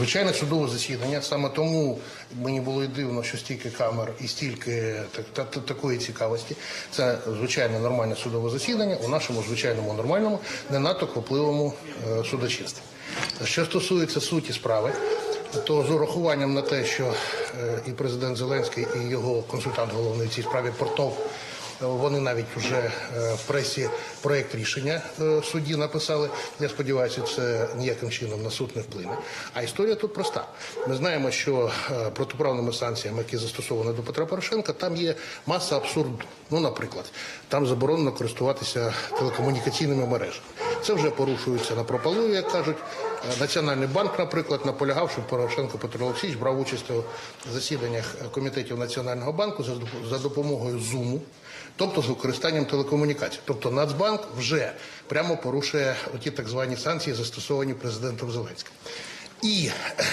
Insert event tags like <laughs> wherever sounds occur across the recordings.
Звичайне судове засідання. Саме тому мені було і дивно, що стільки камер і стільки так- та- та- такої цікавості. Це звичайне нормальне судове засідання у нашому звичайному нормальному, не надто квапливому е, судочинстві. Що стосується суті справи, то з урахуванням на те, що е, і президент Зеленський, і його консультант головний в цій справі Портнов вони навіть вже е, в пресі проєкт рішення е, судді написали. Я сподіваюся, це ніяким чином на суд не вплине. А історія тут проста. Ми знаємо, що е, протиправними санкціями, які застосовані до Петра Порошенка, там є маса абсурду. Ну, наприклад, там заборонено користуватися телекомунікаційними мережами. Це вже порушується на пропалу, як кажуть. Е, Національний банк, наприклад, наполягав, щоб Порошенко Петро Олексійович брав участь у засіданнях комітетів Національного банку за допомогою Зуму, тобто з використанням телекомунікацій. Тобто Нацбанк вже прямо порушує оті так звані санкції, застосовані президентом Зеленським. І е,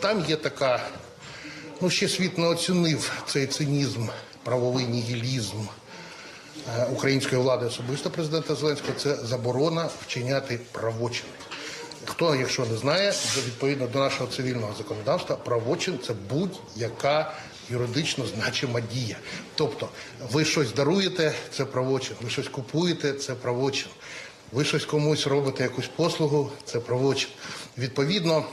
там є така, ну ще світ не оцінив цей цинізм, правовий нігілізм е, української влади, особисто президента Зеленського, це заборона вчиняти правочини. Хто, якщо не знає, відповідно до нашого цивільного законодавства, правочин це будь-яка юридично значима дія. Тобто, ви щось даруєте, це правочин, ви щось купуєте, це правочин. Ви щось комусь робите якусь послугу, це правочин. Відповідно,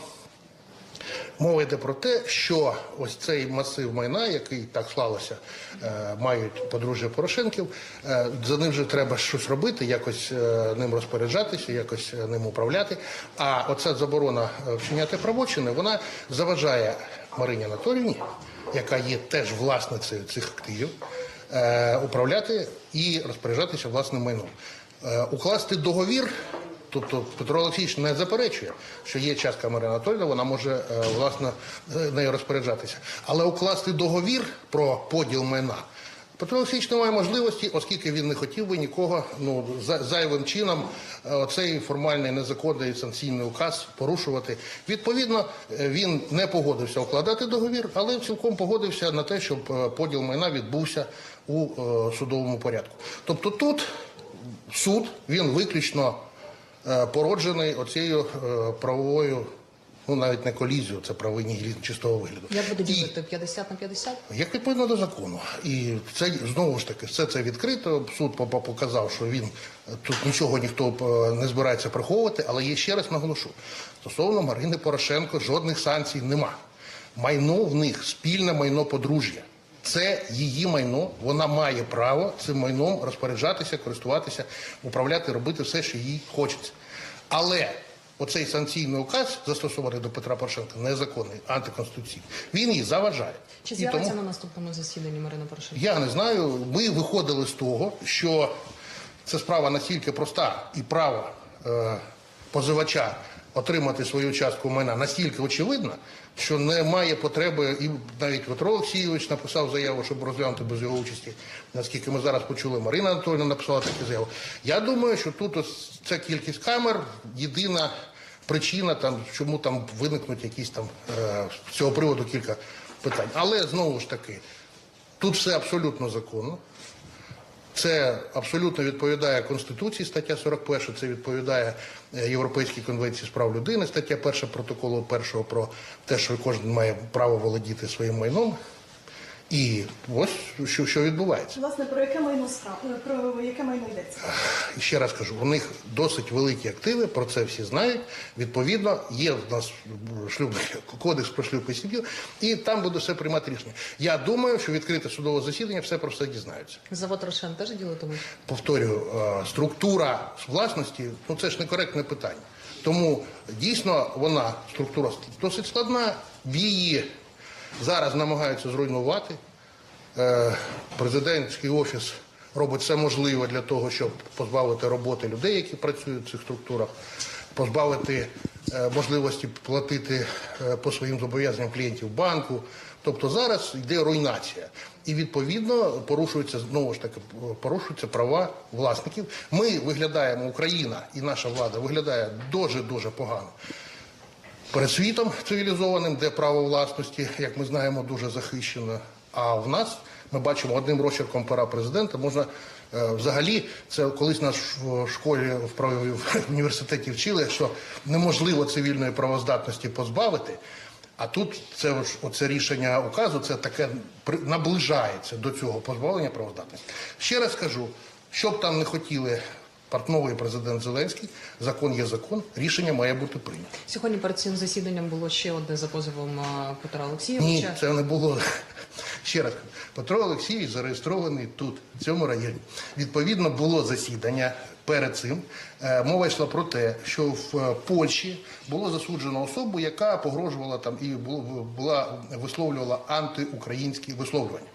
Мова йде про те, що ось цей масив майна, який так склалося, е, мають подружжя Порошенків. е, За ним вже треба щось робити, якось е, ним розпоряджатися, якось ним управляти. А оця заборона вчиняти правочини, вона заважає Марині Анатоліївні, яка є теж власницею цих активів, е, управляти і розпоряджатися власним майном. Е, Укласти договір. Тобто Петро Олексійович не заперечує, що є частка Марина Анатольовна, вона може е, власне нею розпоряджатися. Але укласти договір про поділ майна Петро Олексійович не має можливості, оскільки він не хотів би нікого ну, за- зайвим чином е, цей формальний незаконний санкційний указ порушувати. Відповідно, е, він не погодився укладати договір, але цілком погодився на те, щоб е, поділ майна відбувся у судовому порядку. Тобто тут суд він виключно породжений оцією правовою, ну навіть не колізією, це правовий нігілізм чистого вигляду. Як буде ділити 50 на 50? як відповідно до закону. І це знову ж таки все це відкрито. Суд по- по- показав, що він тут нічого ніхто е, не збирається приховувати, але я ще раз наголошу: стосовно Марини Порошенко жодних санкцій нема. Майно в них спільне майно подружжя. Це її майно, вона має право цим майном розпоряджатися, користуватися, управляти, робити все, що їй хочеться. Але оцей санкційний указ, застосований до Петра Порошенка, незаконний, антиконституційний, він її заважає. Чи з'явиться тому- на наступному засіданні Марина Порошенко? я не знаю. Ми виходили з того, що це справа настільки проста і право е, позивача отримати свою частку майна настільки очевидна, що немає потреби, і навіть Петро Олексійович написав заяву, щоб розглянути без його участі. Наскільки ми зараз почули, Марина Анатольовна написала таку заяву. Я думаю, що тут ось ця кількість камер єдина причина, там, чому там виникнуть якісь там е, з цього приводу кілька питань. Але знову ж таки. Тут все абсолютно законно. Це абсолютно відповідає Конституції, стаття 41, це відповідає е, Європейській конвенції з прав людини, стаття 1 протоколу 1 про те, що кожен має право володіти своїм майном. І ось що, що відбувається. Власне, про яке майно е, про яке майно йдеться? Ще раз кажу, у них досить великі активи, про це всі знають. Відповідно, є в нас шлюбний кодекс про шлюб і сім'ю, і там буде все приймати рішення. Я думаю, що відкрите судове засідання все про все дізнаються. Завод Рошен теж ділитимуть? повторюю, е, структура власності ну це ж некоректне питання. Тому дійсно вона структура досить складна. в Її зараз намагаються зруйнувати. Е, Президентський офіс робить все можливе для того, щоб позбавити роботи людей, які працюють в цих структурах, позбавити е, можливості платити е, по своїм зобов'язанням клієнтів банку. Тобто зараз йде руйнація, і відповідно порушуються знову ж таки порушуються права власників. Ми виглядаємо, Україна і наша влада виглядає дуже дуже погано перед світом цивілізованим, де право власності, як ми знаємо, дуже захищено. А в нас ми бачимо одним розчерком пера президента можна Е, Взагалі, це колись нас в школі в правовій в <laughs> університеті вчили, що неможливо цивільної правоздатності позбавити. А тут це оце рішення указу, це таке наближається до цього позбавлення правоздатності. Ще раз кажу, що б там не хотіли Портновий президент Зеленський, закон є закон, рішення має бути прийнято. Сьогодні перед цим засіданням було ще одне за позовом а, Петра Ні, це не було. <laughs> Ще раз, Петро Олексійович зареєстрований тут, в цьому районі. Відповідно, було засідання перед цим. Е, Мова йшла про те, що в е, Польщі було засуджено особу, яка погрожувала там і була висловлювала антиукраїнські висловлювання.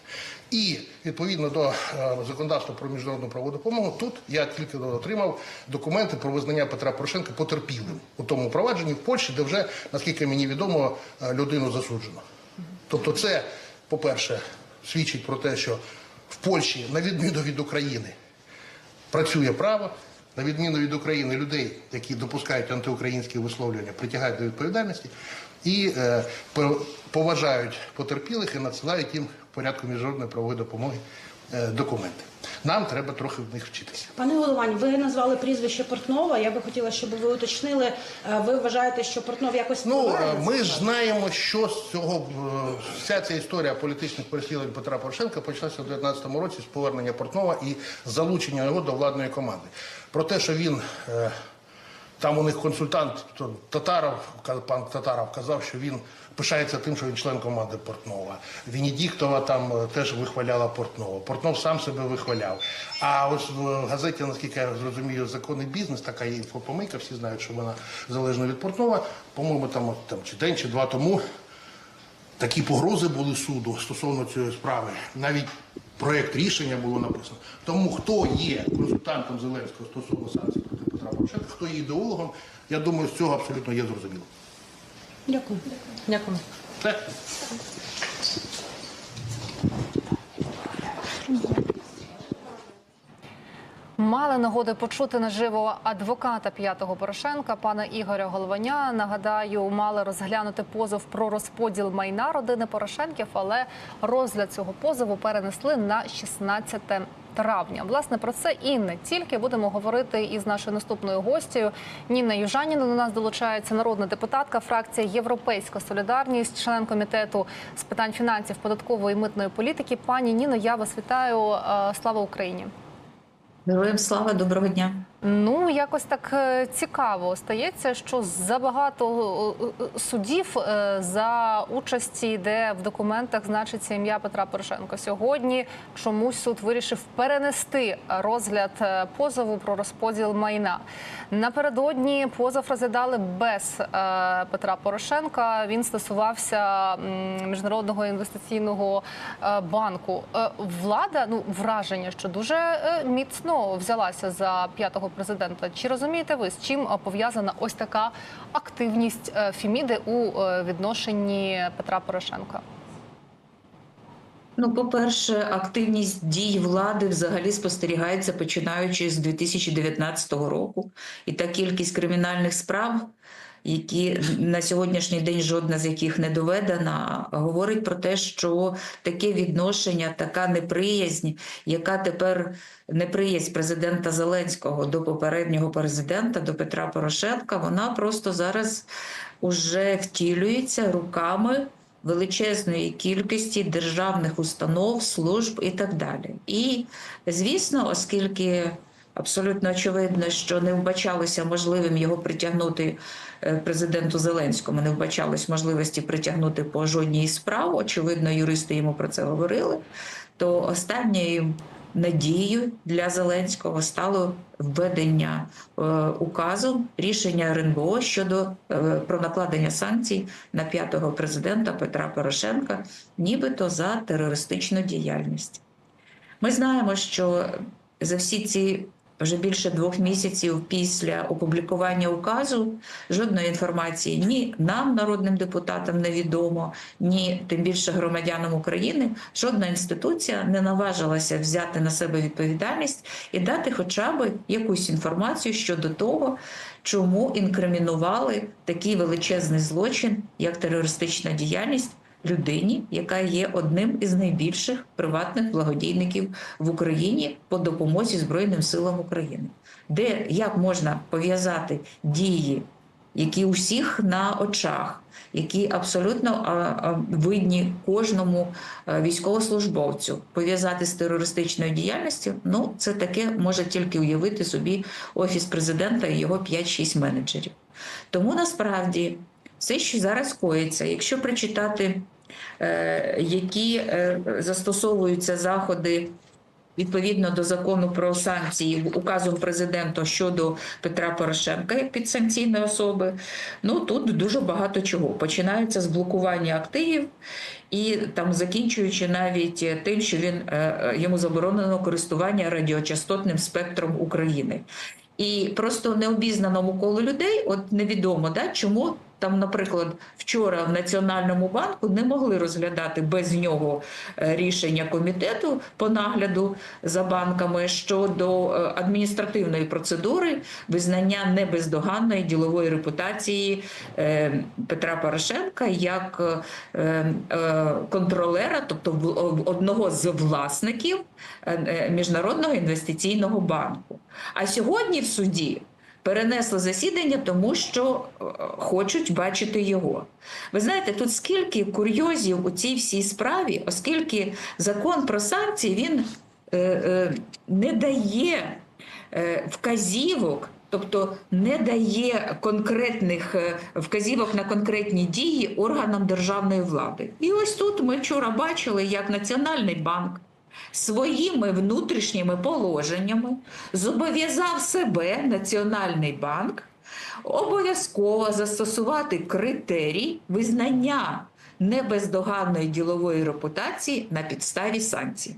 І відповідно до е, законодавства про міжнародну правову допомогу, тут я тільки отримав документи про визнання Петра Порошенка потерпілим у тому провадженні в Польщі, де вже, наскільки мені відомо, е, людину засуджено. Тобто, це, по-перше, свідчить про те, що в Польщі, на відміну від України, працює право. На відміну від України, людей, які допускають антиукраїнські висловлювання, притягають до відповідальності і е, поважають потерпілих і надсилають їм порядку міжнародної правової допомоги е, документи. Нам треба трохи в них вчитися. Пане Головань, ви назвали прізвище Портнова. Я би хотіла, щоб ви уточнили. е, Ви вважаєте, що Портнов якось Ну, е, ми ж знаємо, що з цього вся ця історія політичних переслідувань Петра Порошенка почалася в 2019 році з повернення Портнова і залучення його до владної команди. Про те, що він там у них консультант Татаров, пан Татаров казав, що він пишається тим, що він член команди Портнова. Венедіктова там е, теж вихваляла Портнова. Портнов сам себе вихваляв. А ось в газеті, наскільки я зрозумію, законний бізнес, така є інфопомийка, всі знають, що вона залежна від Портнова. По-моєму, там, там чи день, чи два тому такі погрози були суду стосовно цієї справи. Навіть проєкт рішення було написано. Тому хто є консультантом Зеленського стосовно санкцій проти хто є ідеологом, я думаю, з цього абсолютно є зрозуміло. Дякую. Дякую. Так? Мали нагоди почути наживо адвоката п'ятого Порошенка, пана Ігоря Голованя. Нагадаю, мали розглянути позов про розподіл майна родини Порошенків, але розгляд цього позову перенесли на 16 травня. Власне про це і не тільки будемо говорити із нашою наступною гостею. Ніна Южаніна до нас долучається народна депутатка, фракція Європейська Солідарність, член комітету з питань фінансів, податкової і митної політики. Пані Ніно, я вас вітаю. Е, Слава Україні. Героям слава, доброго дня. Ну, якось так е, цікаво стається, що забагато е, е, судів за участі, де в документах значиться ім'я Петра Порошенка. Сьогодні чомусь суд вирішив перенести розгляд позову про розподіл майна. Напередодні позов розглядали без Петра Порошенка. Він стосувався міжнародного інвестиційного банку. Влада ну враження, що дуже міцно взялася за п'ятого президента. Чи розумієте ви з чим е, пов'язана ось така активність е, Фіміди у е, відношенні Петра Порошенка? Ну, по-перше, активність дій влади взагалі спостерігається починаючи з 2019 року, і та кількість кримінальних справ, які на сьогоднішній день жодна з яких не доведена, говорить про те, що таке відношення, така неприязнь, яка тепер неприязнь президента Зеленського до попереднього президента, до Петра Порошенка, вона просто зараз уже втілюється руками величезної кількості державних установ, служб і так далі. І звісно, оскільки абсолютно очевидно, що не вбачалося можливим його притягнути е, президенту Зеленському, не вбачалось можливості притягнути по жодній із справ. Очевидно, юристи йому про це говорили. То останньою надією для Зеленського стало введення е, указу рішення РНБО щодо е, про накладення санкцій на п'ятого президента Петра Порошенка, нібито за терористичну діяльність. Ми знаємо, що за всі ці вже більше двох місяців після опублікування указу жодної інформації ні нам, народним депутатам, не відомо, ні тим більше громадянам України. Жодна інституція не наважилася взяти на себе відповідальність і дати хоча б якусь інформацію щодо того, чому інкримінували такий величезний злочин, як терористична діяльність людині, яка є одним із найбільших приватних благодійників в Україні по допомозі Збройним силам України, де як можна пов'язати дії, які у всіх на очах, які абсолютно видні кожному а, військовослужбовцю, пов'язати з терористичною діяльністю, ну це таке може тільки уявити собі офіс президента і його 5-6 менеджерів. Тому насправді все, що зараз коїться, якщо прочитати, е, які е, застосовуються заходи відповідно до закону про санкції указом президента щодо Петра Порошенка як підсанкційної особи, ну тут дуже багато чого. Починається з блокування активів і там закінчуючи навіть тим, що він е, е, йому заборонено користування радіочастотним спектром України. І просто необізнаному колу людей, от невідомо, да, чому там, наприклад, вчора в Національному банку не могли розглядати без нього е, рішення комітету по нагляду за банками щодо е, адміністративної процедури визнання небездоганної ділової репутації е, Петра Порошенка як контролера, тобто одного з власників Міжнародного інвестиційного банку. А сьогодні в суді перенесли засідання, тому що е, хочуть бачити його. Ви знаєте, тут скільки курйозів у цій всій справі, оскільки закон про санкції він е, е, не дає вказівок. Тобто не дає конкретних вказівок на конкретні дії органам державної влади. І ось тут ми вчора бачили, як Національний банк своїми внутрішніми положеннями зобов'язав себе Національний банк обов'язково застосувати критерій визнання небездоганної ділової репутації на підставі санкцій.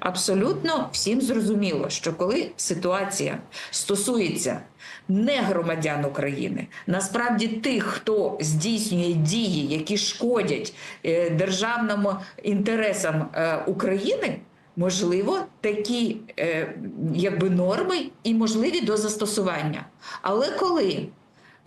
Абсолютно всім зрозуміло, що коли ситуація стосується не громадян України, насправді тих, хто здійснює дії, які шкодять е, державним інтересам е, України, можливо, такі е, якби норми і можливі до застосування. Але коли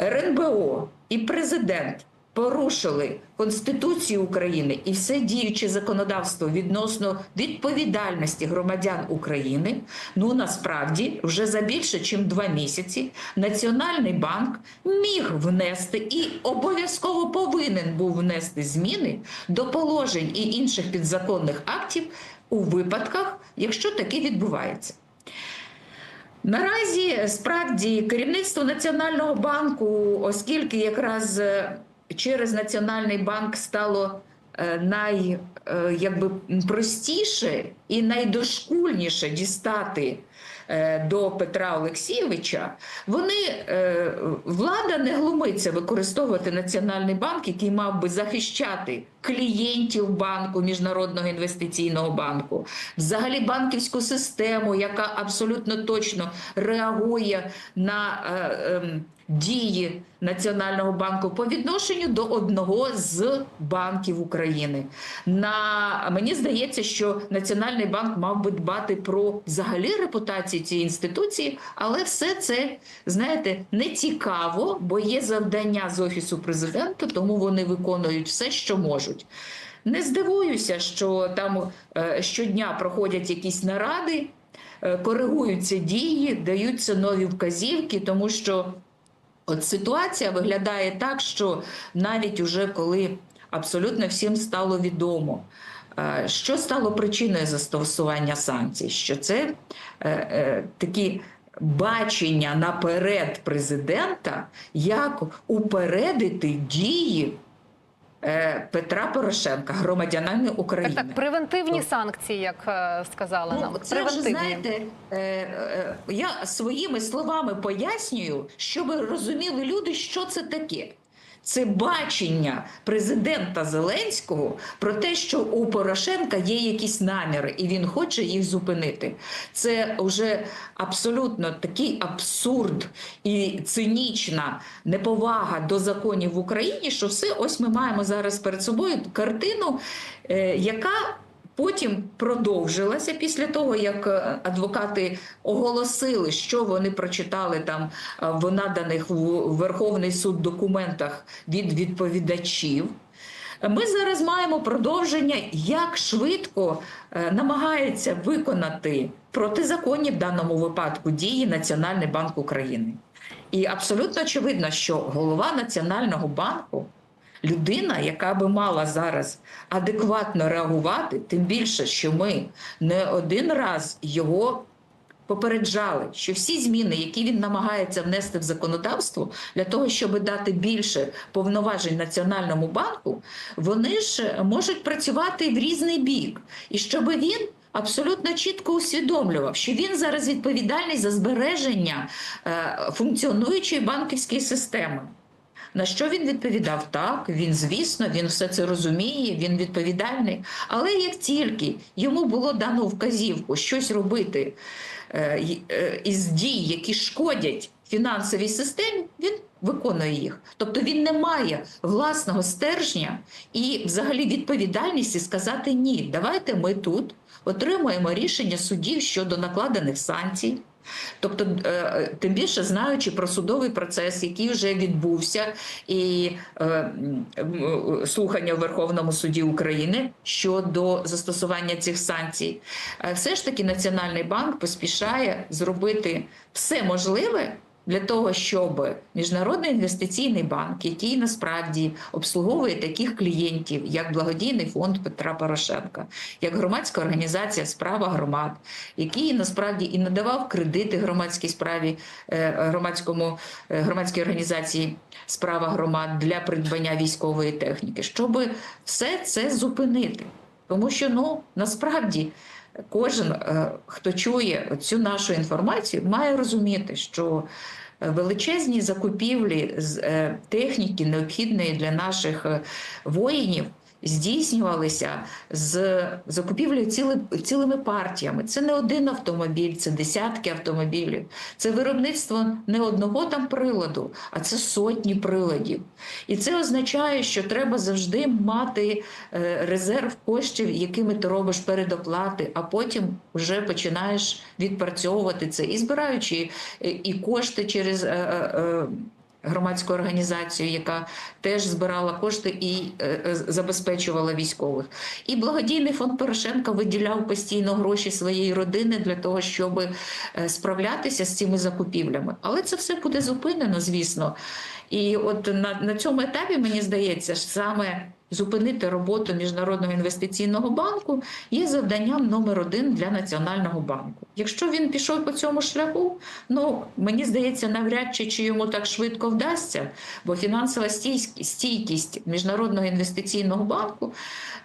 РНБО і президент порушили Конституцію України і все діюче законодавство відносно відповідальності громадян України, ну насправді вже за більше ніж два місяці Національний банк міг внести і обов'язково повинен був внести зміни до положень і інших підзаконних актів у випадках, якщо таке відбувається. Наразі справді керівництво Національного банку, оскільки якраз е, через Національний банк стало е, най, е, якби, простіше і найдошкульніше дістати до Петра Олексійовича, вони е, влада не глумиться використовувати Національний банк, який мав би захищати клієнтів банку Міжнародного інвестиційного банку, взагалі банківську систему, яка абсолютно точно реагує на е, ем, дії Національного банку по відношенню до одного з банків України. На мені здається, що Національний банк мав би дбати про взагалі репутацію цієї інституції, але все це знаєте не цікаво, бо є завдання з офісу президента, тому вони виконують все, що можуть. Не здивуюся, що там е, щодня проходять якісь наради, е, коригуються дії, даються нові вказівки, тому що От ситуація виглядає так, що навіть уже коли абсолютно всім стало відомо, е, що стало причиною застосування санкцій, що це е, е, такі бачення наперед президента, як упередити дії Петра Порошенка, громадянами України. Так, так, превентивні То- санкції, як сказала ну, нам. Ну, це вже знаєте, е, е, я своїми словами пояснюю, щоб розуміли люди, що це таке. Це бачення президента Зеленського про те, що у Порошенка є якісь наміри, і він хоче їх зупинити. Це вже абсолютно такий абсурд і цинічна неповага до законів в Україні, що все ось ми маємо зараз перед собою картину, е, яка Потім продовжилася після того, як е, адвокати оголосили, що вони прочитали там е, в наданих в Верховний суд документах від відповідачів. Ми зараз маємо продовження, як швидко е, намагається виконати протизаконні в даному випадку дії Національний банк України. І абсолютно очевидно, що голова Національного банку людина, яка би мала зараз адекватно реагувати, тим більше, що ми не один раз його попереджали, що всі зміни, які він намагається внести в законодавство для того, щоб дати більше повноважень Національному банку, вони ж можуть працювати в різний бік, і щоб він. Абсолютно чітко усвідомлював, що він зараз відповідальний за збереження е, функціонуючої банківської системи. На що він відповідав? Так, він, звісно, він все це розуміє, він відповідальний. Але як тільки йому було дано вказівку щось робити е, е, із дій, які шкодять фінансовій системі, він виконує їх. Тобто він не має власного стержня і взагалі відповідальності сказати ні, давайте ми тут отримуємо рішення судів щодо накладених санкцій. Тобто, е, тим більше знаючи про судовий процес, який вже відбувся, і е, м, слухання в Верховному суді України щодо застосування цих санкцій, е, все ж таки Національний банк поспішає зробити все можливе. Для того щоб міжнародний інвестиційний банк, який насправді обслуговує таких клієнтів, як благодійний фонд Петра Порошенка, як громадська організація Справа громад, який насправді і надавав кредити громадській справі е, громадському е, громадській організації Справа громад для придбання військової техніки, щоб все це зупинити, тому що ну насправді. Кожен, е, хто чує цю нашу інформацію, має розуміти, що е, величезні закупівлі з е, техніки, необхідної для наших воїнів, здійснювалися з закупівлею ціли, цілими партіями. Це не один автомобіль, це десятки автомобілів. Це виробництво не одного там приладу, а це сотні приладів. І це означає, що треба завжди мати е, резерв коштів, якими ти робиш передоплати, а потім вже починаєш відпрацьовувати це і збираючи е, і кошти через. Громадську організацію, яка теж збирала кошти і е, е, забезпечувала військових, і благодійний фонд Порошенка виділяв постійно гроші своєї родини для того, щоб е, справлятися з цими закупівлями. Але це все буде зупинено, звісно. І от на, на цьому етапі мені здається, що саме зупинити роботу міжнародного інвестиційного банку є завданням номер один для національного банку. Якщо він пішов по цьому шляху, ну мені здається, навряд чи, чи йому так швидко вдасться, бо фінансова стійкість міжнародного інвестиційного банку.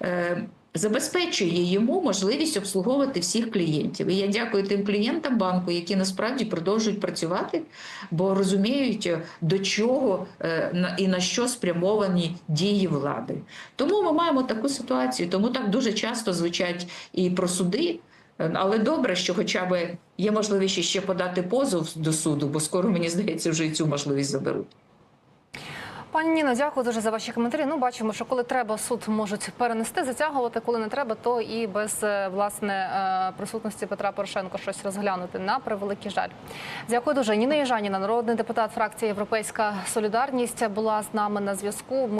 Е, Забезпечує йому можливість обслуговувати всіх клієнтів. І я дякую тим клієнтам банку, які насправді продовжують працювати, бо розуміють, е, до чого е, і на що спрямовані дії влади. Тому ми маємо таку ситуацію. Тому так дуже часто звучать і про суди. Але добре, що хоча б є можливість ще подати позов до суду, бо скоро мені здається, вже і цю можливість заберуть. Пані Ніно, дякую дуже за ваші коментарі. Ну, бачимо, що коли треба, суд можуть перенести, затягувати, коли не треба, то і без е, власне е, присутності Петра Порошенко щось розглянути на превеликий жаль. Дякую дуже. Ніна Єжаніна, народний депутат фракції Європейська Солідарність, була з нами на зв'язку.